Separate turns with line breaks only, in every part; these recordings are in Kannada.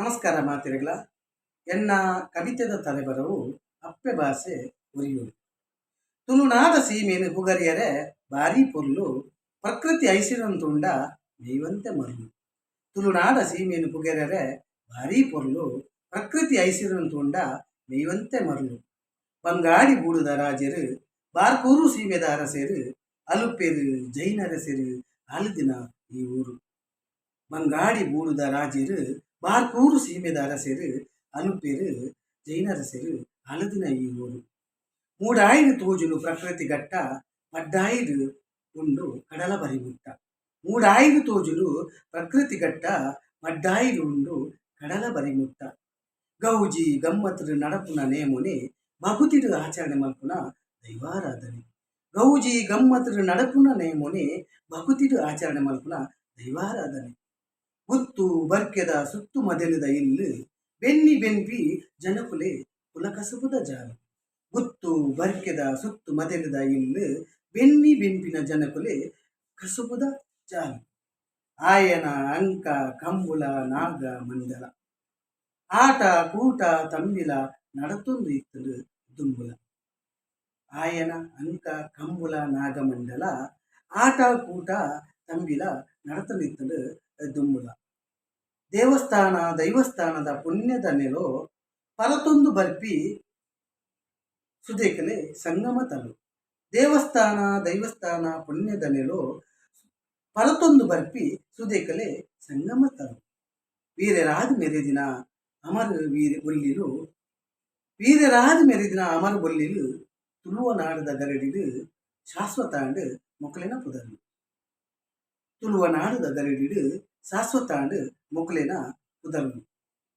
ನಮಸ್ಕಾರ ಮಾತಿರಗಳ ಎನ್ನ ಕವಿತೆದ ತಲೆಬರವು ಅಪ್ಪೆ ಭಾಷೆ ಉರಿಯುಡು ತುಳುನಾಡ ಸೀಮೆನು ಹುಗರಿಯರೆ ಭಾರಿ ಪೊರ್ಲು ಪ್ರಕೃತಿ ಐಸಿರಂತುಂಡ ಮೇವಂತೆ ಮರಳು ತುಳುನಾಡ ಸೀಮೆನು ಹುಗರಿಯರೆ ಭಾರಿ ಪೊರ್ಲು ಪ್ರಕೃತಿ ಐಸಿರಂತುಂಡ ಮೇವಂತೆ ಮರಳು ಬಂಗಾಡಿ ಬೂಡುದ ರಾಜರು ಬಾರ್ಕೂರು ಸೀಮೆದ ಅರಸರು ಅಲುಪೇರು ಜೈನರಸರು ಆಲದಿನ ಈ ಊರು ಮಂಗಾಡಿ ಬೂಡುದ ರಾಜರು ಬಾರ್ಕೂರು ಸೀಮೆದ ಅರಸರು ಅನುಪೇರು ಜೈನರಸರು ಅಲದಿನ ಈ ಮೂಡಾಯಿರು ತೋಜುಲು ಪ್ರಕೃತಿ ಗಟ್ಟ ಮಡ್ಡಾಯಿಡು ಉಂಡು ಕಡಲ ಬರಿಮುಟ್ಟ. ಮೂಡಾಯಿರು ತೋಜುಲು ಪ್ರಕೃತಿ ಗಟ್ಟ ಮಡ್ಡಾಯಿಡು ಉಂಡು ಕಡಲ ಬರಿಮುಟ್ಟ. ಗೌಜಿ, ಗಮ್ಮತ್ರು ನಡಪುನ ನೇಮುನೆ ಬಹುತಿರು ಆಚರಣೆ ಮಲ್ಪುನ ದೈವಾರಾಧನೆ. ಗೌಜಿ, ಗಮ್ಮತ್ರು ನಡಪುನ ನೇಮುನೆ ಬಹುತಿರು ಆಚರಣೆ ಮಲ್ಪುನ ದೈವಾರಾಧನೆ. ಗುತ್ತು ಬರ್ಕೆದ ಸುತ್ತು ಮದಲಿದ ಇಲ್ಲಿ ಬೆನ್ನಿ ಬೆನ್ಪಿ ಜನಕುಲೆ ಕುಲಕಸಬುದ ಜಾಲು. ಗುತ್ತು ಬರ್ಕೆದ ಸುತ್ತು ಮದಲಿದ ಇಲ್ಲಿ ಬೆನ್ನಿ ಬೆನ್ಪಿನ ಜನಕುಲೆ ಕಸುಬುದ ಜಾಲು. ಆಯನ ಅಂಕ ಕಂಬುಲ ನಾಗ ಮಂಡಲ. ಆಟ ಕೂಟ ತಂಬಿಲ ನಡತೊಂದು ಇತ್ತಲು ದುಂಬುಲ. ಆಯನ ಅಂಕ ಕಂಬುಲ ನಾಗಮಂಡಲ ಆಟ ಕೂಟ ತಂಬಿಲ ನಡತಲಿತ್ತಲು ದುಂಬುಲ. ದೇವಸ್ಥಾನ, ದೈವಸ್ಥಾನದ ಪುಣ್ಯದ ನೆಲೋ ಪರತೊಂದು ಬರ್ಪಿ ಸುದೇಕಲೆ ಸಂಗಮ ತಲು ದೇವಸ್ಥಾನ, ದೈವಸ್ಥಾನ ಪುಣ್ಯದ ನೆಲೋ ಪರತೊಂದು ಬರ್ಪಿ ಸುದೇಕಲೆ ಸಂಗಮ ತಲು ವೀರರಾದ ಮೆರೆದಿನ ಅಮರ ವೀರ ಒಲ್ಲಿಲು ವೀರರಾದ ಮೆರೆದಿನ ಅಮರ ಒಲ್ಲಿಲು ತುಳುವ ನಾಡದ ಗರಡಿಲು ಶಾಶ್ವತಾಂಡ ಮೊಕಲಿನ ಪುದಲು ತುಳುವ ನಾಡದ ಶಾಶ್ವತ ಶಾಶ್ವತಾಂಡು ಮೊಕಲಿನ ಉದರ್ನು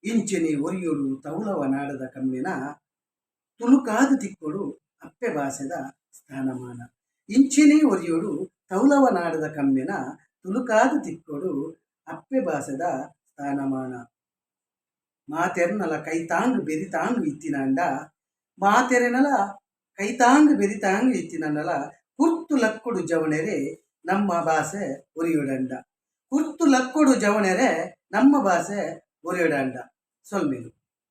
ಇಂಚಿನಿ ಒರಿಯೋಡು ತೌಳವ ನಾಡದ ಕಮ್ಮಿನ ತುಳುಕಾದ ತಿಕ್ಕೊಡು ಅಪ್ಪೆ ಭಾಷೆದ ಸ್ಥಾನಮಾನ. ಇಂಚಿನಿ ಒರಿಯೋಡು ತೌಲವ ನಾಡದ ಕಮ್ಮಿನ ತುಳುಕಾದ ತಿಕ್ಕೊಡು ಅಪ್ಪೆ ಭಾಷೆದ ಸ್ಥಾನಮಾನ. ಮಾತೆರ್ನಲ ಕೈತಾಂಗ್ ಬೆರಿತಾಂಗ್ ಇತ್ತಿನಾಂಡ, ಮಾತೆರೆನಲ ಕೈತಾಂಗ್ ಬೆರಿತಾಂಗ್ ಇತ್ತಿನಂಡಲ ಕುರ್ತು ಲಕ್ಕುಡು ಜವಣೆರೆ ನಮ್ಮ ಭಾಷೆ ಉರಿಯುಡಂಡ ಕುರ್ತು ಲಕ್ಕುಡು ಜವಣೆರೆ ನಮ್ಮ ಭಾಷೆ ಉರಿಯುಡಂಡ ಸೊಲ್ಮೇಲು.